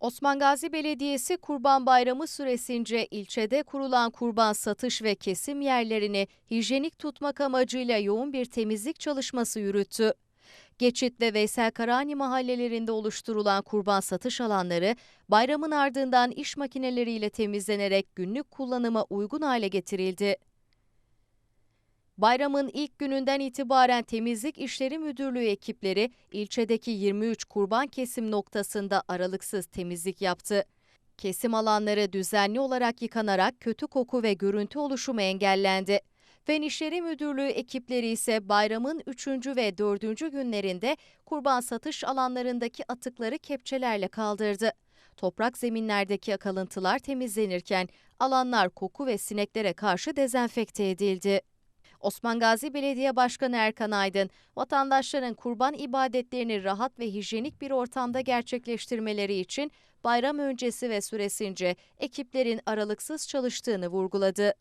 Osman Gazi Belediyesi Kurban Bayramı süresince ilçede kurulan kurban satış ve kesim yerlerini hijyenik tutmak amacıyla yoğun bir temizlik çalışması yürüttü. Geçit ve Veysel Karani mahallelerinde oluşturulan kurban satış alanları bayramın ardından iş makineleriyle temizlenerek günlük kullanıma uygun hale getirildi. Bayramın ilk gününden itibaren Temizlik İşleri Müdürlüğü ekipleri ilçedeki 23 kurban kesim noktasında aralıksız temizlik yaptı. Kesim alanları düzenli olarak yıkanarak kötü koku ve görüntü oluşumu engellendi. Fen İşleri Müdürlüğü ekipleri ise bayramın 3. ve 4. günlerinde kurban satış alanlarındaki atıkları kepçelerle kaldırdı. Toprak zeminlerdeki kalıntılar temizlenirken alanlar koku ve sineklere karşı dezenfekte edildi. Osman Gazi Belediye Başkanı Erkan Aydın, vatandaşların kurban ibadetlerini rahat ve hijyenik bir ortamda gerçekleştirmeleri için bayram öncesi ve süresince ekiplerin aralıksız çalıştığını vurguladı.